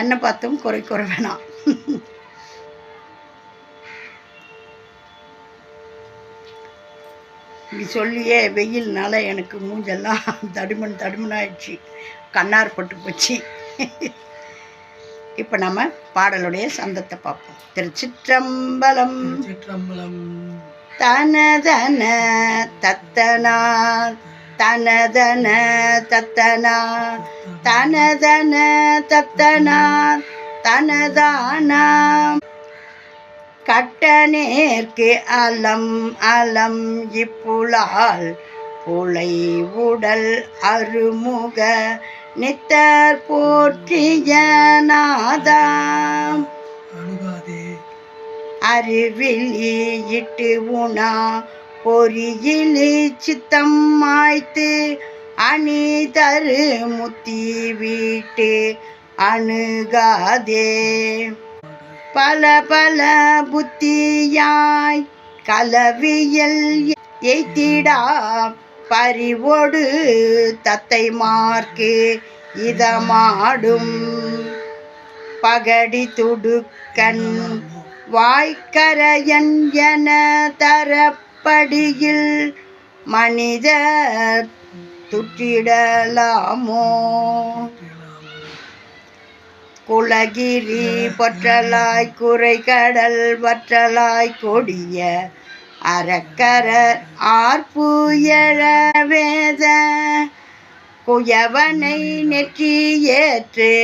என்ன பார்த்தும் குறை கூற வேணாம். இப்படி சொல்லியே வெயில்னால எனக்கு மூஞ்செல்லாம் தடுமன் தடுமன் ஆயிடுச்சு கண்ணார் பட்டு போச்சு. இப்போ நம்ம பாடலுடைய சந்தத்தை பார்ப்போம். திருச்சிற்றம்பலம். சிற்றம்பலம் தனதன தத்தனா தனதன தத்தனா தனதன தத்தனா தனதானா. கட்டநேர்க்கு அலம் அலம் இப்புலால் புலை உடல் அருமுக நித்தர் போற்றிய நாதாம் அறிவிலி இட்டு உணா பொறியிலே சித்தம்மாய்த்து அணி தரு முத்தி வீட்டு அணுகாதே. பல பல புத்தியாய் கலவியல் எய்த்திடா பறிவோடு தத்தை மார்க்கு இதமாடும். பகடி துடுக்கன் வாய்க்கரையன் என தரப்படியில் மனிதர் துற்றிடலாமோ குலகிரி பொற்றலாய் குறை கடல் வற்றலாய் கொடிய அறக்கரர் ஆர்புயழவேத குயவனை நெற்றி ஏற்று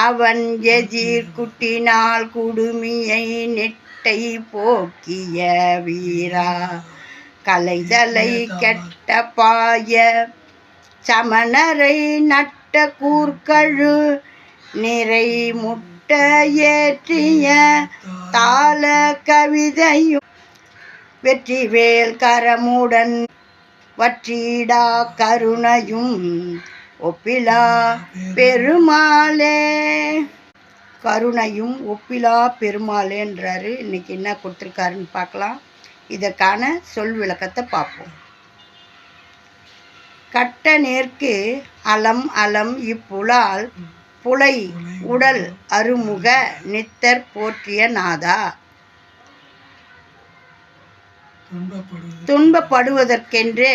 அவன் எதிர் குட்டினால் குடுமியை கட்டை போக்கிய வீரா. கலைதலை கெட்ட பாய. சமணரை நட்ட கூர்கழு. நிறை முட்ட ஏற்றிய தாள கவிதையும். வெற்றிவேல் கரமுடன் வற்றிடா கருணையும். ஒப்பிலா பெருமாளே. கருணையும் ஒப்பிலா பெருமாளேன்றாரு இன்னைக்கு என்ன கொடுத்துருக்காருன்னு பார்க்கலாம். இதற்கான சொல் விளக்கத்தை பார்ப்போம். கட்ட நேர்க்கு அலம் அலம் இப்புலால் புலை உடல் அருமுக நித்தர் போற்றிய நாதா. துன்பப்படுவதற்கென்றே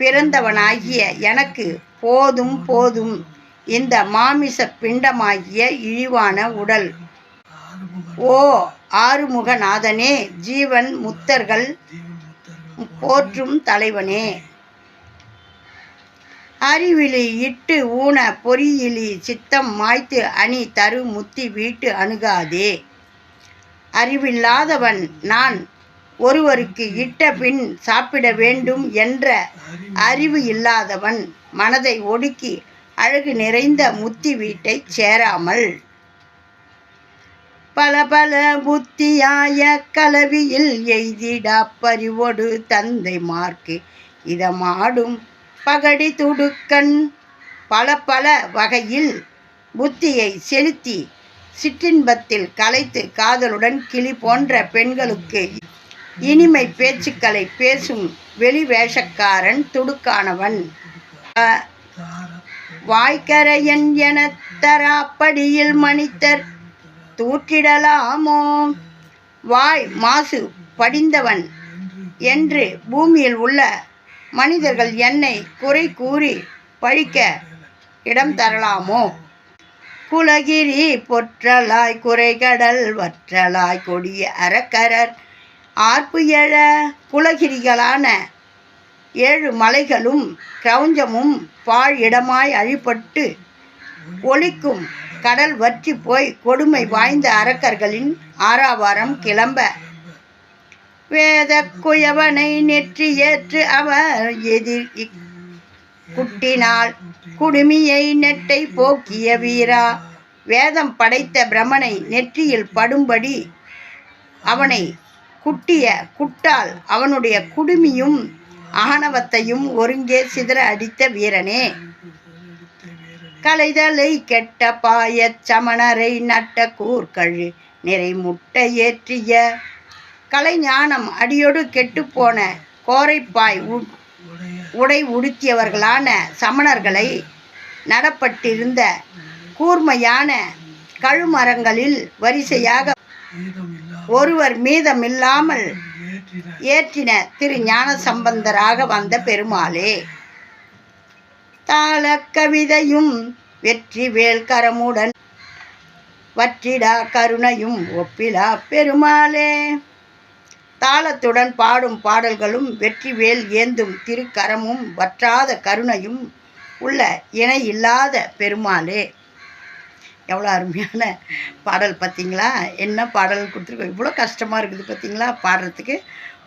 பிறந்தவனாகிய எனக்கு போதும் போதும் இந்த மாமிச பிண்டமாகிய இழிவான உடல். ஓ ஆறுமுகநாதனே ஜீவன் முத்தர்கள் ஜீவன் முத்தர்கள் போற்றும் தலைவனே. அறிவிலி இட்டு ஊன பொறியிலி சித்தம் மாய்த்து அணி தரு முத்தி வீட்டு அணுகாதே. அறிவில்லாதவன் நான் ஒருவருக்கு இட்ட பின் சாப்பிட வேண்டும் என்ற அறிவு இல்லாதவன் மனதை ஒடுக்கி அழகு நிறைந்த முத்தி வீட்டைச் சேராமல். பல பல புத்தியாய கலவியில் எய்திடா பறிவோடு தந்தை மார்க்கு. இதமாடும் பகடி துடுக்கன் பல பல வகையில் புத்தியை செலுத்தி சிற்றின்பத்தில் கலைத்து காதலுடன் கிளி போன்ற பெண்களுக்கு இனிமை பேச்சுக்களை பேசும் வெளி வேஷக்காரன் துடுக்கானவன். வாய்க்கரையன் என தராப்படியில் மனிதர் தூற்றிடலாமோ? வாய் மாசு படிந்தவன் என்று பூமியில் உள்ள மனிதர்கள் என்னை குறை கூறி பழிக்க இடம் தரலாமோ? குலகிரி பொற்றலாய் குறைகடல் வற்றலாய் கொடிய அறக்கரர் ஆர்ப்பு எழ குலகிரிகளான ஏழு மலைகளும் கிரௌஞ்சமும் பாழ் இடமாய் அழிப்பட்டு ஒலிக்கும் கடல் வற்றி போய் கொடுமை வாய்ந்த அரக்கர்களின் ஆறாவாரம் கிளம்ப. வேத குயவனை நெற்றி ஏற்று அவர் எதிர் குட்டினால் குடுமியை நெட்டை போக்கிய வீரா. வேதம் படைத்த பிரமனை நெற்றியில் படும்படி அவனை குட்டிய குட்டால் அவனுடைய குடுமியும் ஆணவத்தையும் ஒருங்கே சிதற அடித்த வீரனே. கலைதலை கெட்ட பாயச் சமணரை நட்ட கூர்கழு நிறை முட்டை ஏற்றிய கலைஞானம் அடியோடு கெட்டுப்போன கோரைப்பாய் உடை உடுத்தியவர்களான சமணர்களை நடப்பட்டிருந்த கூர்மையான கழுமரங்களில் வரிசையாக ஒருவர் மீதமில்லாமல் ஏற்றின திரு ஞான சம்பந்தராக வந்த பெருமாளே. தாள கவிதையும் வெற்றி வேல்கரமுடன் வற்றிடா கருணையும் ஒப்பிலா பெருமாளே. தாளத்துடன் பாடும் பாடல்களும் வெற்றிவேல் ஏந்தும் திருக்கரமும் வற்றாத கருணையும் உள்ள இணை இல்லாத பெருமாளே. எவ்வளோ அருமையான பாடல் பார்த்தீங்களா? என்ன பாடல் கொடுத்துருக்கோம் இவ்வளோ கஷ்டமாக இருக்குது பார்த்தீங்களா? பாடுறதுக்கு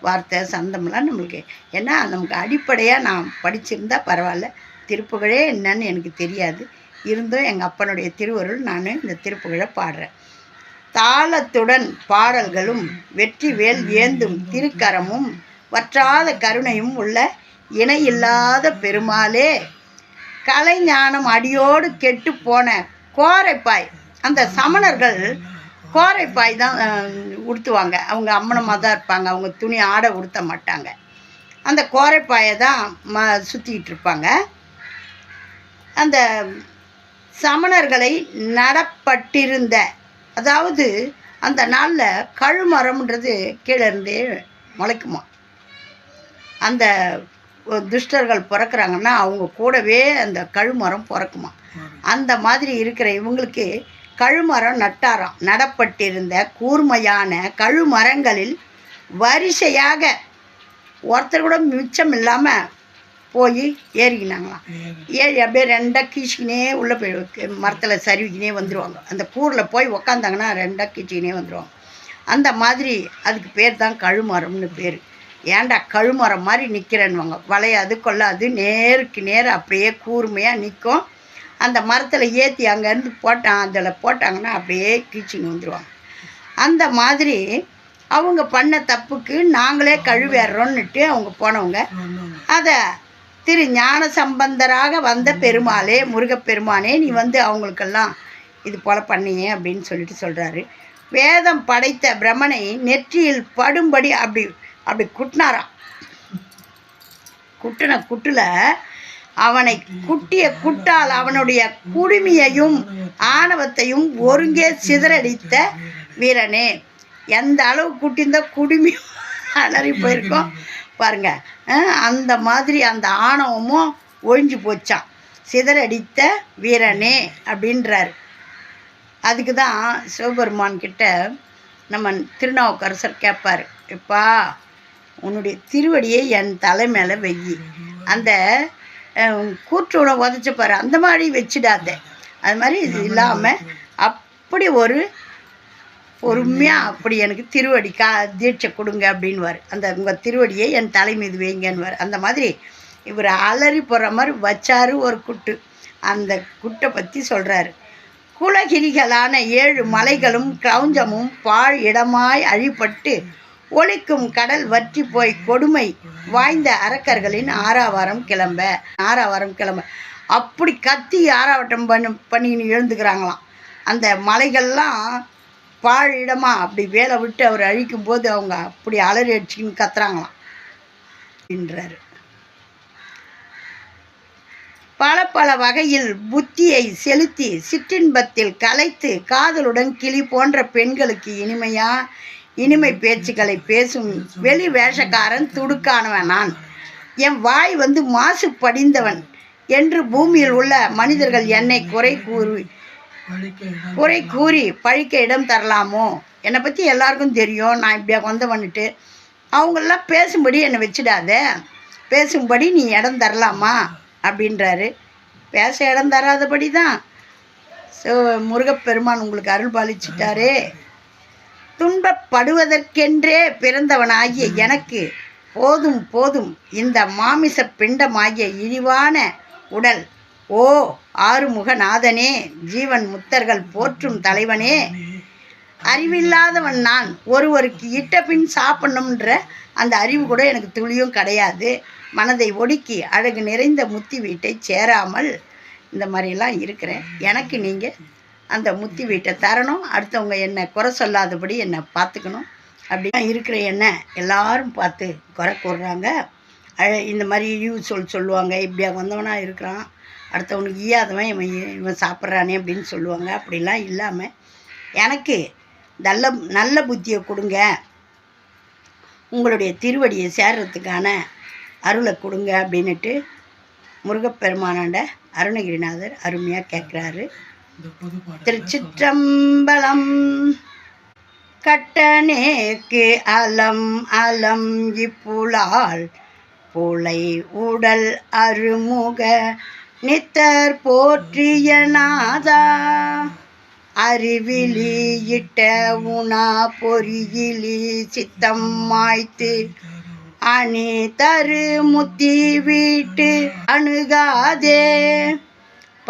வார்த்தை சந்தம்லாம் நம்மளுக்கு. ஏன்னா நமக்கு அடிப்படையாக நான் படிச்சிருந்தா பரவாயில்ல. திருப்புகழே என்னன்னு எனக்கு தெரியாது. இருந்தும் எங்கள் அப்பனுடைய திருவருள் நான் இந்த திருப்புகழை பாடுறேன். தாளத்துடன் பாடல்களும் வெற்றி வேல் ஏந்தும் திருக்கரமும் வற்றாத கருணையும் உள்ள இணையில்லாத பெருமாளே கலைஞானம் அடியோடு கெட்டு போன கோரைப்பாய். அந்த சமணர்கள் கோரைப்பாய் தான் உடுத்துவாங்க. அவங்க அம்மனமாக தான் இருப்பாங்க. அவங்க துணி ஆடை உடுத்த மாட்டாங்க. அந்த கோரைப்பாயை தான் ம சுற்றிக்கிட்டு இருப்பாங்க. அந்த சமணர்களை நடப்பட்டிருந்த அதாவது அந்த நாளில் கழுமரம்ன்றது கீழே இருந்தே முளைக்குமா அந்த துஷ்டர்கள் பிறக்கிறாங்கன்னா அவங்க கூடவே அந்த கழுமரம் பிறக்குமா? அந்த மாதிரி இருக்கிற இவங்களுக்கு கழுமரம் நட்டாராம். நடப்பட்டிருந்த கூர்மையான கழுமரங்களில் வரிசையாக ஒருத்தர் கூட மிச்சம் இல்லாமல் போய் ஏறிக்கினாங்களாம் ஏறி அப்படியே ரெண்டாக கீச்சிக்கினே உள்ளே போய் மரத்தில் சருவிக்கினே வந்துடுவாங்க அந்த கூரில் போய் உக்காந்தாங்கன்னா ரெண்டாக கீச்சிக்கினே வந்துடுவாங்க அந்த மாதிரி அதுக்கு பேர் தான் கழுமரம்னு பேர். ஏன்டா கழுமரம் மாதிரி நிற்கிறேன்னுவாங்க வளையாது கொள்ளாது நேருக்கு நேர் அப்படியே கூர்மையாக நிற்கும் அந்த மரத்தில் ஏற்றி அங்கேருந்து போட்டான் அதில் போட்டாங்கன்னா அப்படியே கீச்சிங் வந்துடுவாங்க அந்த மாதிரி அவங்க பண்ண தப்புக்கு நாங்களே கழுவேறோன்னுட்டு அவங்க போனவங்க. அதை திரு ஞான சம்பந்தராக வந்த பெருமாளே முருகப்பெருமானே நீ வந்து அவங்களுக்கெல்லாம் இது போல் பண்ணியே அப்படின்னு சொல்லிட்டு சொல்கிறாரு வேதம் படைத்த பிரமனை நெற்றியில் படும்படி அப்படி அப்படி குட்டினாராம். குட்டின குட்டில் அவனை குட்டிய குட்டால் அவனுடைய குடுமியையும் ஆணவத்தையும் ஒருங்கே சிதறடித்த வீரனே. எந்த அளவு குட்டிந்த குடுமி அலறி போயிருக்கோம். பாருங்க அந்த மாதிரி அந்த ஆணவமும் ஒழிஞ்சு போச்சான் சிதறடித்த வீரனே அப்படின்றார். அதுக்கு தான் சிவபெருமான் கிட்ட நம்ம திருநாவுக்கரசர் கேட்பார் எப்பா உன்னுடைய திருவடியை என் தலை மேலே வெய்யி அந்த கூற்றோட கூற்றோட உதச்சப்பாரு அந்த மாதிரி வச்சிடாத. அது மாதிரி இது இல்லாமல் அப்படி ஒரு பொறுமையாக அப்படி எனக்கு திருவடி கா தீட்சை கொடுங்க அப்படின்வார் அந்த உங்கள் திருவடியை என் தலை மீது வைங்கன்னுவார். அந்த மாதிரி இவர் அலறி போடுற மாதிரி வச்சாரு ஒரு குட்டு. அந்த குட்டை பற்றி சொல்கிறாரு குலகிரிகளான ஏழு மலைகளும் கிரௌஞ்சமும் பாழ் இடமாய் அழிப்பட்டு ஒழிக்கும் கடல் வற்றி போய் கொடுமை வாய்ந்த அரக்கர்களின் ஆறாவாரம் கிளம்ப. ஆறாவாரம் கிளம்ப. அப்படி கத்தி ஆறாவட்டம் பண்ணு பண்ணின்னு எழுந்துக்கிறாங்களாம். அந்த மலைகள்லாம் பாழிடமா அப்படி வேலை விட்டு அவர் அழிக்கும் போது அவங்க அப்படி அலறி அடிச்சுன்னு கத்துறாங்களாம் என்றார். பல பல வகையில் புத்தியை செலுத்தி சிற்றின்பத்தில் கலைத்து காதலுடன் கிளி போன்ற பெண்களுக்கு இனிமையா? இனிமை பேச்சுக்களை பேசும் வெளி வேஷக்காரன் துடுக்கானவன் நான். என் வாய் வந்து மாசு படிந்தவன் என்று பூமியில் உள்ள மனிதர்கள் என்னை குறை கூறி குறை கூறி பழிக்க இடம் தரலாமோ? என்னை பற்றி எல்லாருக்கும் தெரியும். நான் இப்படியா வந்த வந்துட்டு பேசும்படி என்னை வச்சிடாத. பேசும்படி நீ இடம் தரலாமா? அப்படின்றாரு. பேச இடம் தராதபடி தான் ஸோ முருகப்பெருமான் உங்களுக்கு அருள் பாலிச்சிட்டாரே துன்பப்படுவதற்கென்றே பிறந்தவனாகிய எனக்கு போதும் போதும். இந்த மாமிச பிண்டமாகிய இழிவான உடல். ஓ ஆறுமுகநாதனே ஜீவன் முத்தர்கள் போற்றும் தலைவனே. அறிவில்லாதவன் நான். ஒருவருக்கு இட்ட பின் சாப்பிடணுன்ற அந்த அறிவு கூட எனக்கு துளியும் கிடையாது. மனதை ஒடுக்கி அழகு நிறைந்த முத்தி வீட்டை சேராமல் இந்த மாதிரிலாம் இருக்கிறேன். எனக்கு நீங்கள் அந்த முத்தி வீட்டை தரணும். அடுத்தவங்க என்னை குறை சொல்லாதபடி என்னை பார்த்துக்கணும். அப்படி இருக்கிற என்ன எல்லாரும் பார்த்து குறை கூடுறாங்க இந்த மாதிரி இழிவு சொல் சொல்லுவாங்க. இப்படியா வந்தவனா இருக்கிறான். அடுத்தவனுக்கு ஈயாதவன் இவன் இவன் சாப்பிட்றானே அப்படின்னு சொல்லுவாங்க. அப்படிலாம் இல்லாமல் எனக்கு நல்ல நல்ல புத்தியை கொடுங்க. உங்களுடைய திருவடியை சேர்றதுக்கான அருளை கொடுங்க அப்படின்னுட்டு முருகப்பெருமானாண்ட அருணகிரிநாதர் அருமையாக கேட்குறாரு திருச்சிற்றம்பலம். கட்டனேக்கு அலம் அலம் இப்புலால். புலை உடல் அருமுக நித்தர் போற்றிய நாதா. அறிவிலியிட்ட உணா பொறியிலி சித்தம் மாய்த்து. அணி தரு முத்தி வீட்டு அணுகாதே.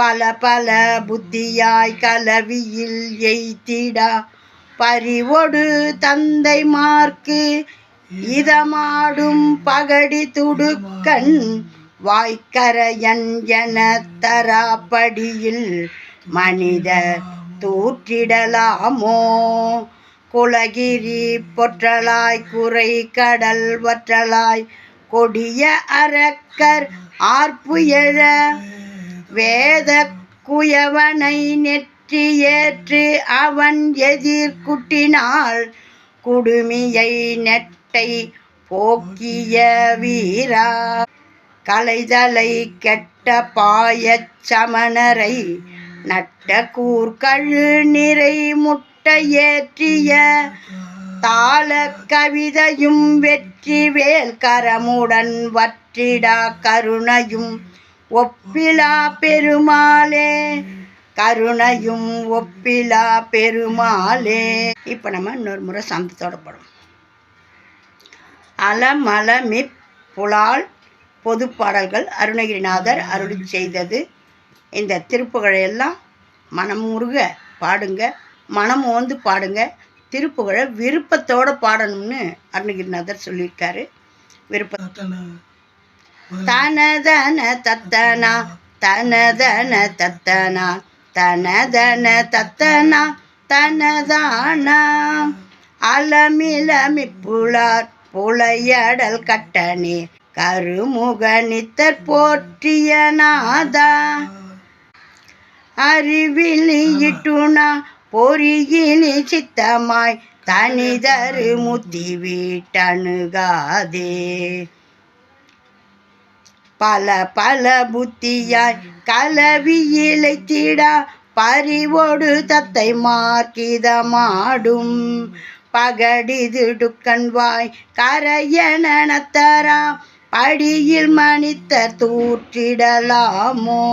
பல பல புத்தியாய் கலவியில் எய்திடா பறிவொடு தந்தை மார்க்கு இதமாடும் பகடி துடுக்கண் வாய்க்கரையன் என தராப்படியில் மனித தூற்றிடலாமோ? குலகிரி பொற்றலாய் குறை கடல் வற்றலாய் கொடிய அரக்கர் ஆர்ப்பு எழ வேத குயவனை நெற்றி ஏற்று அவன் எதிர்குட்டினாள் குடுமியை நெட்டை போக்கிய வீரா. கலைதலை கெட்ட பாயச் சமணரை நட்ட கூர்கழு நிறை முட்டை ஏற்றிய தாள கவிதையும் வெற்றி வேல் கரமுடன் வற்றிடா கருணையும் ஒப்பிலா பெருமாளே கருணையும் ஒப்பிலா பெருமாளே. இப்போ நம்ம இன்னொரு முறை சந்தத்தோட படம் அலமலமி புலால் பொது பாடல்கள் அருணகிரிநாதர் அருளி செய்தது. இந்த திருப்புகழையெல்லாம் மனமுருக பாடுங்க மனம் ஓந்து பாடுங்க. திருப்புகழை விருப்பத்தோடு பாடணும்னு அருணகிரிநாதர் சொல்லியிருக்காரு. விருப்ப தனதன தத்தனா தனதன தத்தனா தனதன தத்தனா தனதானா. அலமிலமி புலையடல் கட்டனே கருமுக நித்தர் போற்றிய நாதா. அறிவிலி இட்டுணா சித்தமாய் தனிதரு முத்தி வீட்டணுகாதே. பல பல புத்தியாய் கலவியிலை தீடா பறிவோடு தத்தை மார்க்கிதமாடும். பகடிதுடுக்கண்வாய் கரையனத்தரா படியில் மணித்தர் தூற்றிடலாமோ?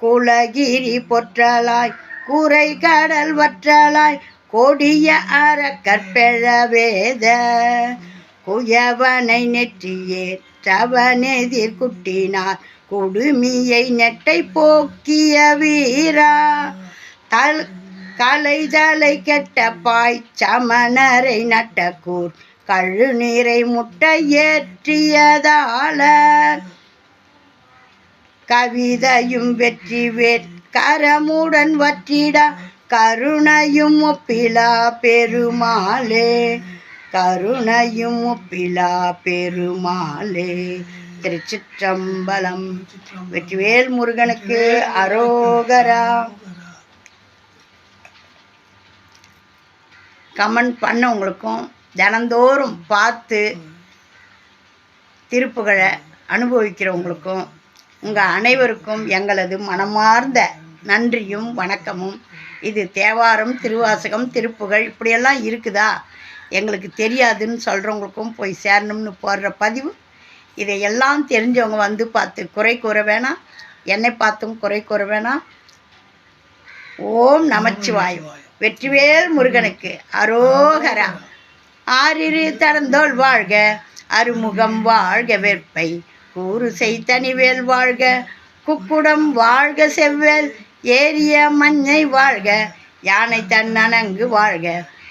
குலகிரி பொற்றலாய் குறை கடல் வற்றலாய் கொடிய அறக்கற்பெழ வேத குயவனை நெற்றியே தவனெதிர் குட்டினார். குடுமியை நெட்டை போக்கிய வீரா தல் கலைதலை கெட்ட பாய் சமணரை நட்டக்கூர் கழுநீரை முட்டை ஏற்றியதால கவிதையும் வெற்றி வேட்கரமுடன் வற்றிட கருணையும் ஒப்பிலா பெருமாளே. கருணையும் ஒப்பிலா பெருமாளே. திருச்சிற்றம்பலம் வெற்றிவேல் முருகனுக்கு அரோகரா. கமெண்ட் பண்ணவங்களுக்கும் தினந்தோறும் பார்த்து திருப்புகழை அனுபவிக்கிறவங்களுக்கும் உங்கள் அனைவருக்கும் எங்களது மனமார்ந்த நன்றியும் வணக்கமும். இது தேவாரம் திருவாசகம் திருப்புகழ் இப்படியெல்லாம் இருக்குதா? எங்களுக்கு தெரியாதுன்னு சொல்கிறவங்களுக்கும் போய் சேரணும்னு போடுற பதிவு. இதையெல்லாம் தெரிஞ்சவங்க வந்து பார்த்து குறை கூற வேணாம். என்னை பார்த்தும் குறை கூற வேணாம். ஓம் நமச்சிவாயம் வெற்றிவேல் முருகனுக்கு அரோகரா. ஆறிரு தடந்தோள் வாழ்க அருமுகம் வாழ்க வெற்பை. கூறு தனிவேல் வாழ்க குக்குடம் வாழ்க செவ்வேல். ஏரிய மஞ்சை வாழ்க யானை தன்னனங்கு வாழ்க.